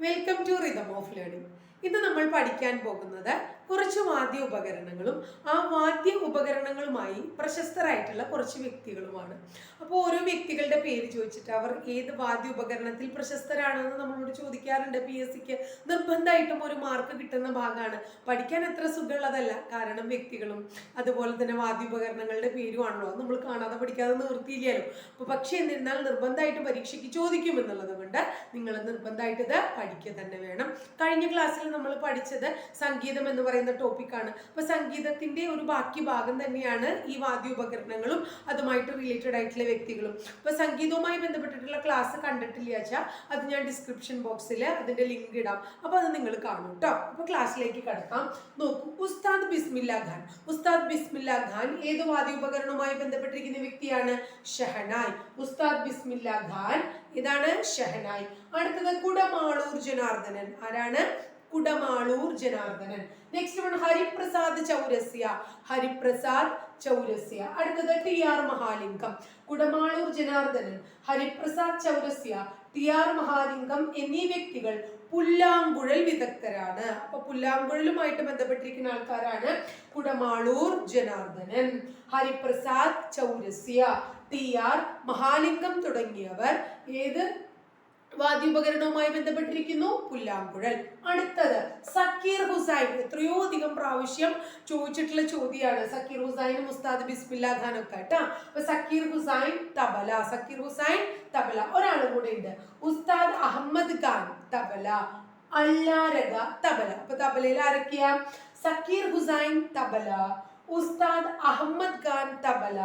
Welcome to rhythm of learning ഇന്ന് നമ്മൾ പഠിക്കാൻ പോകുന്നത് കുറച്ച് വാദ്യ ഉപകരണങ്ങളും ആ വാദ്യ ഉപകരണങ്ങളുമായി പ്രശസ്തരായിട്ടുള്ള കുറച്ച് വ്യക്തികളുമാണ്. അപ്പോൾ ഓരോ വ്യക്തികളുടെ പേര് ചോദിച്ചിട്ട് അവർ ഏത് വാദ്യ ഉപകരണത്തിൽ പ്രശസ്തരാണെന്ന് നമ്മളോട് ചോദിക്കാറുണ്ട് പി എസ് സിക്ക്. നിർബന്ധമായിട്ടും ഒരു മാർക്ക് കിട്ടുന്ന ഭാഗമാണ്. പഠിക്കാൻ എത്ര സുഖമുള്ളതല്ല കാരണം വ്യക്തികളും അതുപോലെ തന്നെ വാദ്യോപകരണങ്ങളുടെ പേരുമാണല്ലോ. നമ്മൾ കാണാതെ പഠിക്കാതെ നിർത്തിയില്ലല്ലോ അപ്പോൾ പക്ഷേ എന്നിരുന്നാൽ നിർബന്ധമായിട്ട് പരീക്ഷയ്ക്ക് ചോദിക്കും എന്നുള്ളത് കൊണ്ട് നിങ്ങൾ നിർബന്ധമായിട്ട് ഇത് പഠിക്കുക തന്നെ വേണം. കഴിഞ്ഞ ക്ലാസ്സിൽ നമ്മൾ പഠിച്ചത് സംഗീതം എന്ന് പറയുന്ന ടോപ്പിക്കാണ് അപ്പോൾ സംഗീതത്തിന്റെ ഒരു ബാക്കി ഭാഗം തന്നെയാണ് ഈ വാദ്യോപകരണങ്ങളും അതുമായിട്ട് റിലേറ്റഡ് ആയിട്ടുള്ള വ്യക്തികളും. അപ്പോൾ സംഗീതവുമായി ബന്ധപ്പെട്ടിട്ടുള്ള ക്ലാസ് കണ്ടിട്ടില്ല വെച്ചാൽ അത് ഞാൻ ഡിസ്ക്രിപ്ഷൻ ബോക്സിൽ അതിന്റെ ലിങ്ക് ഇടാം. അപ്പോൾ അത് നിങ്ങൾ കാണും കേട്ടോ അപ്പോൾ ക്ലാസ്സിലേക്ക് കടക്കാം. നോക്കൂ. ഉസ്താദ് ബിസ്മില്ല ഖാൻ. ഉസ്താദ് ബിസ്മില്ല ഖാൻ ഏത് വാദ്യോപകരണവുമായി ബന്ധപ്പെട്ടിരിക്കുന്ന വ്യക്തിയാണ്? ഷഹനായ്. ഉസ്താദ് ബിസ്മില്ല ഖാൻ. ഇതാണ് ഷഹനായ്. അടുത്തത് കുടമാളൂർ ജനാർദ്ദനൻ. ആരാണ്? Kudamaloor Janardhanan. Next one Hariprasad Chaurasia. Hariprasad Chaurasia. അടുത്തത് T R Mahalingam. Kudamaloor Janardhanan Hariprasad Chaurasia T R Mahalingam എന്നീ വ്യക്തികൾ പുല്ലാങ്കുഴൽ വിദഗ്ധരാണ്. അപ്പൊ പുല്ലാങ്കുഴലുമായിട്ട് ബന്ധപ്പെട്ടിരിക്കുന്ന ആൾക്കാരാണ് കുടമാളൂർ ജനാർദ്ദനൻ. ഹരിപ്രസാദ് ചൗരസ്യ ടി ആർ മഹാലിംഗം തുടങ്ങിയവർ. ഏത്? വാദ്യോപകരണവുമായി ബന്ധപ്പെട്ടിരിക്കുന്നു പുല്ലാങ്കുഴൽ. അടുത്തത് സക്കീർ ഹുസൈൻ. എത്രയോ അധികം പ്രാവശ്യം ചോദിച്ചിട്ടുള്ള ചോദ്യമാണ് സക്കീർ ഹുസൈനും മുസ്താദ് ബിസ്മില്ല ഖാനൊക്കെ കേട്ടോ. അപ്പൊ സക്കീർ ഹുസൈൻ തബല. സക്കീർ ഹുസൈൻ തബല. ഒരാൾ കൂടെ ഉണ്ട്. ഉസ്താദ് അഹമ്മദ് ഖാൻ തബല. അല്ലാരക തബല. അപ്പൊ തബലയിൽ ആരൊക്കെയാ? സക്കീർ ഹുസൈൻ തബല. ഉസ്താദ് അഹമ്മദ് ഖാൻ തബല.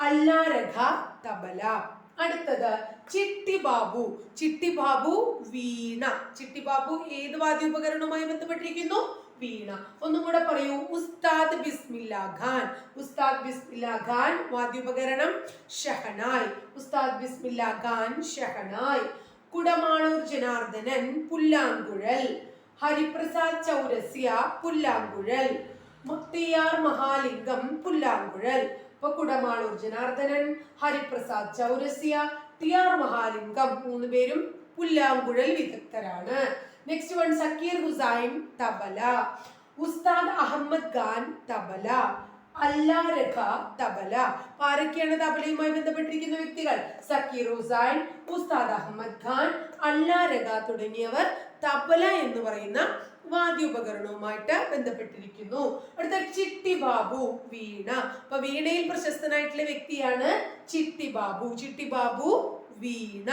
അല്ലാരക തബല. അടുത്തത് ചിട്ടി ബാബു ചിട്ടി ബാബു വീണ. ചിട്ടി ബാബു ഏത് വാദ്യോപകരണവുമായി ബന്ധപ്പെട്ടിരിക്കുന്നു? വീണ. ഒന്നും കൂടെ പറയൂ. ഉസ്താദ് ബിസ്മില്ല ഖാൻ. ഉസ്താദ് ബിസ്മില്ല ഖാൻ വാദ്യോപകരണം ഷഹനായ്. ഉസ്താദ് ബിസ്മില്ല ഖാൻ ഷഹനായ്. കുടമാളൂർ ജനാർദ്ദനൻ പുല്ലാങ്കുഴൽ. ഹരിപ്രസാദ് ചൗരസ്യ പുല്ലാങ്കുഴൽ. മുക്തിയാർ മഹാലിംഗം പുല്ലാങ്കുഴൽ. കുടമാളൂർ ജനാർദ്ദനൻ ഹരിപ്രസാദ് ചൗരസ്യ ടി ആർ മഹാലിംഗം മൂന്ന് പേരും പുല്ലാങ്കുഴൽ വിദഗ്ധരാണ്. Next one Zakir Hussain tabla. ഉസ്താദ് അഹമ്മദ് ഖാൻ തബല. അല്ലാരഖ തബല. ആരൊക്കെയാണ് തബലയുമായി ബന്ധപ്പെട്ടിരിക്കുന്ന വ്യക്തികൾ? സക്കീർ ഹുസൈൻ ഉസ്താദ് അഹമ്മദ് ഖാൻ അല്ലാരഖ തുടങ്ങിയവർ തബല എന്ന് പറയുന്ന വാദ്യോപകരണവുമായിട്ട് ബന്ധപ്പെട്ടിരിക്കുന്നു. അടുത്ത ചിട്ടി ബാബു വീണ. അപ്പൊ വീണയിൽ പ്രശസ്തനായിട്ടുള്ള വ്യക്തിയാണ് ചിട്ടി ബാബു. ചിട്ടി ബാബു വീണ.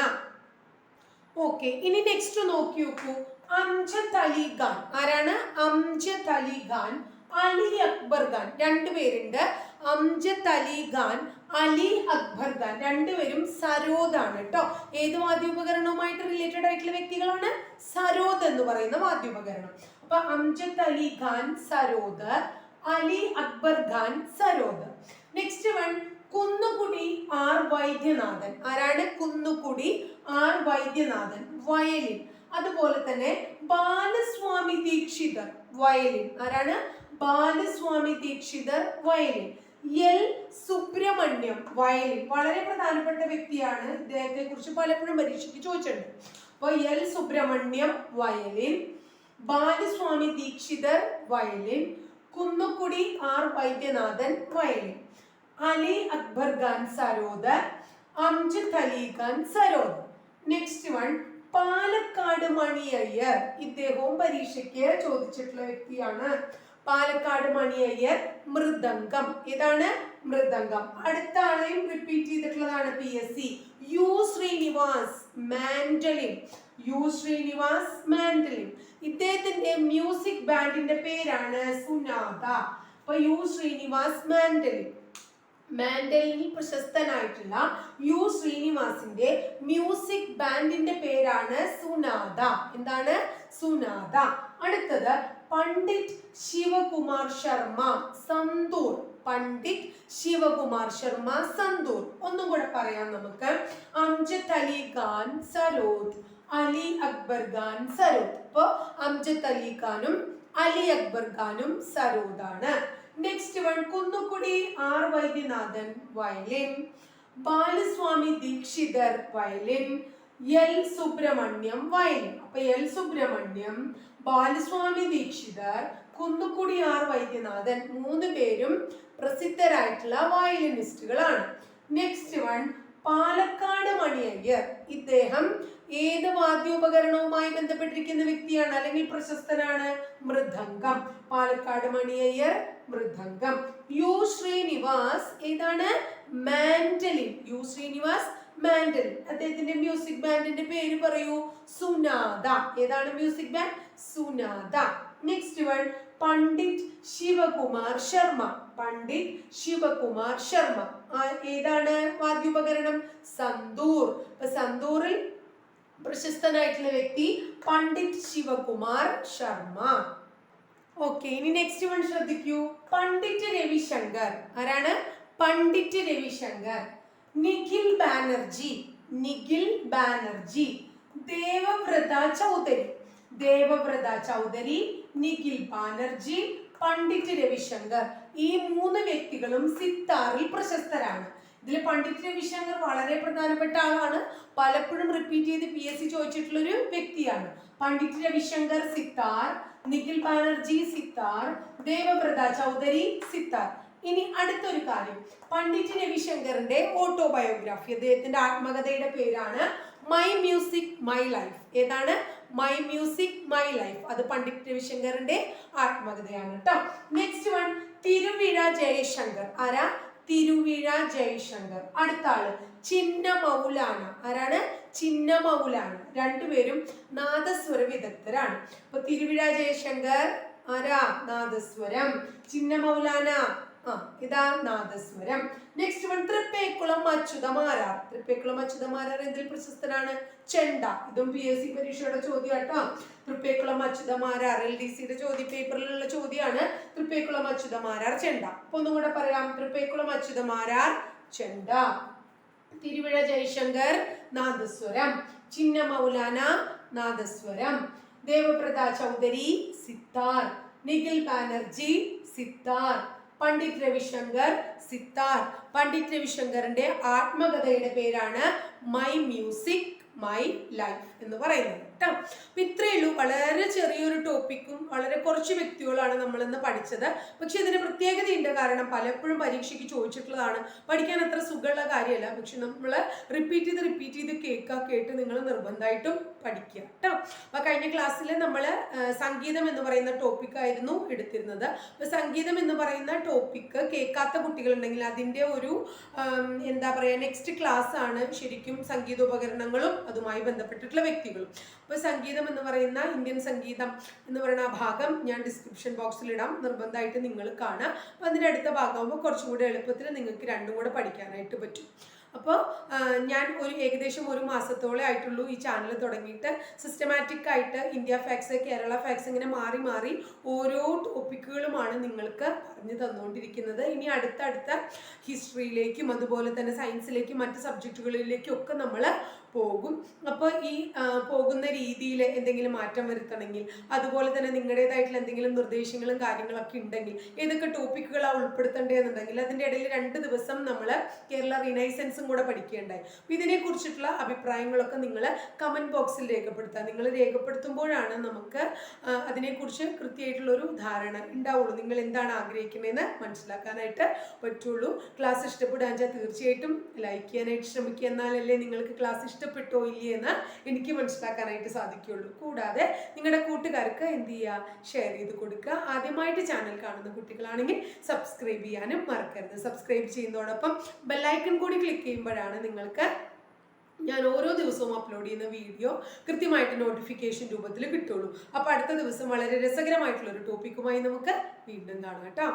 ഓക്കെ ഇനി നെക്സ്റ്റ് നോക്കി നോക്കൂ. അംജദ് അലി ഖാൻ. ആരാണ്? അംജദ് അലി ഖാൻ. അലി അക്ബർ ഖാൻ. രണ്ടുപേരുണ്ട് അംജദ് അലി ഖാൻ അലി അക്ബർ ഖാൻ. രണ്ടുപേരും സരോദാണ് കേട്ടോ ഏത് വാദ്യോപകരണവുമായിട്ട് റിലേറ്റഡ് ആയിട്ടുള്ള വ്യക്തികളാണ്? സരോദ് എന്ന് പറയുന്ന വാദ്യോപകരണം. അപ്പൊ Amjad Ali Khan sarod. Ali Akbar Khan sarod. Next one Kunnakudi R Vaidyanathan. ആരാണ്? കുന്നുകുടി ആർ വൈദ്യനാഥൻ. വയലിൻ. അതുപോലെ തന്നെ ബാലസ്വാമി ദീക്ഷിതർ. വയലിൻ. ആരാണ്? Balaswamy Dikshitar violin. L Subramaniam violin. വളരെ പ്രധാനപ്പെട്ട വ്യക്തിയാണ്. ഇദ്ദേഹത്തെ കുറിച്ച് പലപ്പോഴും പരീക്ഷയ്ക്ക് ചോദിച്ചിട്ടുണ്ട്. അപ്പൊ L Subramaniam violin. Balaswamy Dikshitar violin. Kunnakudi R Vaidyanathan violin. Ali Akbar Khan sarod. Amjad Ali Khan sarod. Next one Palakkad Mani Iyer ഇദ്ദേഹവും പരീക്ഷയ്ക്ക് ചോദിച്ചിട്ടുള്ള വ്യക്തിയാണ്. പാലക്കാട് മണി അയ്യർ മൃദംഗം. ഇതാണ് മൃദംഗം. അടുത്ത ആളെയും റിപ്പീറ്റ് ചെയ്തിട്ടുള്ളതാണ് P S C U Srinivas mandolin U Srinivas mandolin ഇദ്ദേഹത്തിന്റെ music ബാൻഡിന്റെ പേരാണ് സുനാദ അപ്പൊ യു ശ്രീനിവാസ് മാൻഡലിൻ മാൻഡലിനിൽ പ്രശസ്തനായിട്ടുള്ള യു ശ്രീനിവാസിന്റെ മ്യൂസിക് ബാൻഡിന്റെ പേരാണ് സുനാദ എന്താണ്? സുനാദ അടുത്തത് പണ്ഡിറ്റ് ശിവകുമാർ ശർമ്മ സന്തൂർ. പണ്ഡിറ്റ് ശിവകുമാർ ശർമ്മ സന്തൂർ. ഒന്നും കൂടെ പറയാം നമുക്ക്. അംജദ് അലി ഖാൻ സരോദ്. അലി അക്ബർ ഖാൻ സരോദ്. ഇപ്പൊ അംജദ് അലി ഖാനും അലി അക്ബർ ഖാനും സരോദാണ്. Next one Kunnakudi R Vaidyanathan violin. Balaswamy Dikshitar violin. L Subramaniam violin അപ്പൊ എൽ സുബ്രഹ്മണ്യം ബാലസ്വാമി ദീക്ഷിതർ കുന്നുക്കുടി ആർ വൈദ്യനാഥൻ മൂന്ന് പേരും പ്രസിദ്ധരായിട്ടുള്ള വയലിനിസ്റ്റുകളാണ്. Next one Palakkad Mani Iyer. ഇദ്ദേഹം ഏത് വാദ്യോപകരണവുമായി ബന്ധപ്പെട്ടിരിക്കുന്ന വ്യക്തിയാണ്? അല്ലെങ്കിൽ പ്രശസ്തനാണ്? മൃദംഗം. പാലക്കാട് മണിയയ്യർ മൃദംഗം. യു ശ്രീനിവാസ് ഏതാണ്? മാൻഡലിൻ. യു ശ്രീനിവാസ് മാൻഡലിൻ അദ്ദേഹത്തിന്റെ മ്യൂസിക് ബാൻഡിന്റെ പേര് പറയൂ. സുനാദ ഏതാണ് music band Sunada next one Pandit Shivkumar Sharma Pandit Shivkumar Sharma ഏതാണ് വാദ്യോപകരണം സന്തൂർ സന്തൂറിൽ പ്രശസ്തനായിട്ടുള്ള വ്യക്തി പണ്ഡിറ്റ് ശിവകുമാർ ശർമ്മ ഓക്കെ ഇനി നെക്സ്റ്റ് വൺ ശ്രദ്ധിക്കൂ. പണ്ഡിറ്റ് രവിശങ്കർ ആരാണ്? പണ്ഡിറ്റ് രവിശങ്കർ നിഖിൽ ബാനർജി നിഖിൽ ബാനർജി. ദേവവ്രത ചൗധരി. ദേവവ്രത ചൗധരി നിഖിൽ ബാനർജി പണ്ഡിറ്റ് രവിശങ്കർ. ഈ മൂന്ന് വ്യക്തികളും സിത്താറിൽ പ്രശസ്തരാണ്. ഇതിൽ പണ്ഡിറ്റ് രവിശങ്കർ വളരെ പ്രധാനപ്പെട്ട ആളാണ്. പലപ്പോഴും റിപ്പീറ്റ് ചെയ്ത് പി എസ് സി ചോദിച്ചിട്ടുള്ളൊരു വ്യക്തിയാണ്. പണ്ഡിറ്റ് രവിശങ്കർ സിത്താർ. നിഖിൽ ബാനർജി സിത്താർ. ദേവവ്രത ചൗധരി സിത്താർ. ഇനി അടുത്തൊരു കാര്യം. പണ്ഡിറ്റ് രവിശങ്കറിന്റെ ഓട്ടോബയോഗ്രാഫി അദ്ദേഹത്തിന്റെ ആത്മകഥയുടെ പേരാണ് മൈ മ്യൂസിക് മൈ ലൈഫ് ഏതാണ്? മൈ മ്യൂസിക് മൈ ലൈഫ് അത് പണ്ഡിറ്റ് രവിശങ്കറിന്റെ ആത്മകഥയാണ് കേട്ടോ നെക്സ്റ്റ് വൺ തിരുവിഴ ജയശങ്കർ. ആരാ? തിരുവിഴ ജയശങ്കർ. അടുത്ത ആൾ ചിന്ന മൗലാന ആരാണ്? ചിന്ന മൗലാന രണ്ടുപേരും നാദസ്വര വിദഗ്ധരാണ് അപ്പൊ തിരുവിഴ ജയശങ്കർ ആരാ? നാദസ്വരം. ചിന്ന മൗലാന ഇതാ nadaswaram. Next one Thrippekulam Achutha Marar. Thrippekulam Achutha Marar എന്തിൽ പ്രശസ്തനാണ്? ചെണ്ട. ഇതും പി എസ് സി പരീക്ഷയുടെ ചോദ്യം കേട്ടോ തൃപ്പേക്കുളം അച്യുതമാരാർ എൽ ഡി സിയുടെ ചോദ്യ പേപ്പറിലുള്ള ചോദ്യമാണ് തൃപ്പേക്കുളം അച്യുതമാരാർ ചെണ്ട. അപ്പൊ ഒന്നും കൂടെ പറയാം. തൃപ്പേക്കുളം അച്യുതമാരാർ ചെണ്ട. തിരുവിഴ ജയശങ്കർ നാദസ്വരം. ചിന്ന മൗലാന നാദസ്വരം. ദേവപ്രദ ചൗധരി സിത്താർ. നിഖിൽ ബാനർജി സിത്താർ. പണ്ഡിറ്റ് രവിശങ്കർ സിത്താർ. പണ്ഡിറ്റ് രവിശങ്കറിന്റെ ആത്മകഥയുടെ പേരാണ് മൈ മ്യൂസിക് മൈ ലൈഫ് എന്ന് പറയുന്നത്. കേട്ടോ. അപ്പൊ ഇത്രയേ ഉള്ളൂ. വളരെ ചെറിയൊരു ടോപ്പിക്കും വളരെ കുറച്ച് വ്യക്തികളാണ് നമ്മൾ ഇന്ന് പഠിച്ചത്. പക്ഷെ ഇതിന് പ്രത്യേകതയുണ്ട്. കാരണം പലപ്പോഴും പരീക്ഷയ്ക്ക് ചോദിച്ചിട്ടുള്ളതാണ്. പഠിക്കാൻ അത്ര സുഖമുള്ള കാര്യമല്ല. പക്ഷെ നമ്മൾ റിപ്പീറ്റ് ചെയ്ത് റിപ്പീറ്റ് ചെയ്ത് കേൾക്കുക കേട്ട് നിങ്ങൾ നിർബന്ധമായിട്ടും പഠിക്കുക കേട്ടോ. അപ്പൊ കഴിഞ്ഞ ക്ലാസ്സിൽ നമ്മൾ സംഗീതം എന്ന് പറയുന്ന ടോപ്പിക് ആയിരുന്നു എടുത്തിരുന്നത്. അപ്പൊ സംഗീതം എന്ന് പറയുന്ന ടോപ്പിക്ക് കേൾക്കാത്ത കുട്ടികളുണ്ടെങ്കിൽ അതിന്റെ ഒരു എന്താ പറയുക നെക്സ്റ്റ് ക്ലാസ് ആണ് ശരിക്കും സംഗീതോപകരണങ്ങളും അതുമായി ബന്ധപ്പെട്ടിട്ടുള്ള വ്യക്തികളും. അപ്പോൾ സംഗീതം എന്ന് പറയുന്ന ഇന്ത്യൻ സംഗീതം എന്ന് പറയുന്ന ആ ഭാഗം ഞാൻ ഡിസ്ക്രിപ്ഷൻ ബോക്സിൽ ഇടാം. നിർബന്ധമായിട്ട് നിങ്ങൾ കാണുക. അപ്പോൾ അതിന്റെ അടുത്ത ഭാഗമാകുമ്പോൾ കുറച്ചും കൂടി എളുപ്പത്തിൽ നിങ്ങൾക്ക് രണ്ടും കൂടെ പഠിക്കാനായിട്ട് പറ്റും. അപ്പോൾ ഞാൻ ഒരു ഏകദേശം ഒരു മാസത്തോളം ആയിട്ടുള്ളൂ ഈ ചാനൽ തുടങ്ങിയിട്ട്. സിസ്റ്റമാറ്റിക് ആയിട്ട് ഇന്ത്യ ഫാക്സ് കേരള ഫാക്സ് ഇങ്ങനെ മാറി മാറി ഓരോ ടോപ്പിക്കുകളുമാണ് നിങ്ങൾക്ക് പറഞ്ഞു തന്നുകൊണ്ടിരിക്കുന്നത് ഇനി അടുത്തടുത്ത ഹിസ്റ്ററിയിലേക്കും അതുപോലെ തന്നെ സയൻസിലേക്കും മറ്റ് സബ്ജക്റ്റുകളിലേക്കും ഒക്കെ നമ്മൾ പോകും. അപ്പോൾ ഈ പോകുന്ന രീതിയിൽ എന്തെങ്കിലും മാറ്റം വരുത്തണമെങ്കിൽ അതുപോലെ തന്നെ നിങ്ങളുടേതായിട്ടുള്ള എന്തെങ്കിലും നിർദ്ദേശങ്ങളും കാര്യങ്ങളൊക്കെ ഉണ്ടെങ്കിൽ ഏതൊക്കെ ടോപ്പിക്കുകളാണ് ഉൾപ്പെടുത്തേണ്ടതെന്നുണ്ടെങ്കിൽ അതിന്റെ ഇടയിൽ രണ്ട് ദിവസം നമ്മൾ കേരള റിനൈസൻസും കൂടെ പഠിക്കേണ്ടായി അപ്പോൾ ഇതിനെക്കുറിച്ചിട്ടുള്ള അഭിപ്രായങ്ങളൊക്കെ നിങ്ങൾ കമന്റ് ബോക്സിൽ രേഖപ്പെടുത്തുക നിങ്ങൾ രേഖപ്പെടുത്തുമ്പോഴാണ് നമുക്ക് അതിനെക്കുറിച്ച് കൃത്യമായിട്ടുള്ള ഒരു ധാരണ ഉണ്ടാവുള്ളൂ. നിങ്ങൾ എന്താണ് ആഗ്രഹിക്കുന്നതെന്ന് മനസ്സിലാക്കാനായിട്ട് പറ്റുള്ളൂ. ക്ലാസ് ഇഷ്ടപ്പെടാൻ തീർച്ചയായിട്ടും ലൈക്ക് ചെയ്യാനായിട്ട് ശ്രമിക്കുക. എന്നാലല്ലേ നിങ്ങൾക്ക് ക്ലാസ് ഇഷ്ടപ്പെട്ടോ ഇല്ലേ എന്ന് എനിക്ക് മനസ്സിലാക്കാനായിട്ട് സാധിക്കുകയുള്ളൂ കൂടാതെ നിങ്ങളുടെ കൂട്ടുകാർക്ക് എന്ത് ചെയ്യുക ഷെയർ ചെയ്ത് കൊടുക്കുക. ആദ്യമായിട്ട് ചാനൽ കാണുന്ന കുട്ടികളാണെങ്കിൽ സബ്സ്ക്രൈബ് ചെയ്യാനും മറക്കരുത്. സബ്സ്ക്രൈബ് ചെയ്യുന്നതോടൊപ്പം ബെല്ലൈക്കൺ കൂടി ക്ലിക്ക് ചെയ്യുമ്പോഴാണ് നിങ്ങൾക്ക് ഞാൻ ഓരോ ദിവസവും അപ്ലോഡ് ചെയ്യുന്ന വീഡിയോ കൃത്യമായിട്ട് നോട്ടിഫിക്കേഷൻ രൂപത്തിൽ കിട്ടുള്ളൂ. അപ്പോൾ അടുത്ത ദിവസം വളരെ രസകരമായിട്ടുള്ള ഒരു ടോപ്പിക്കുമായി നമുക്ക് വീണ്ടും കാണാം കേട്ടോ.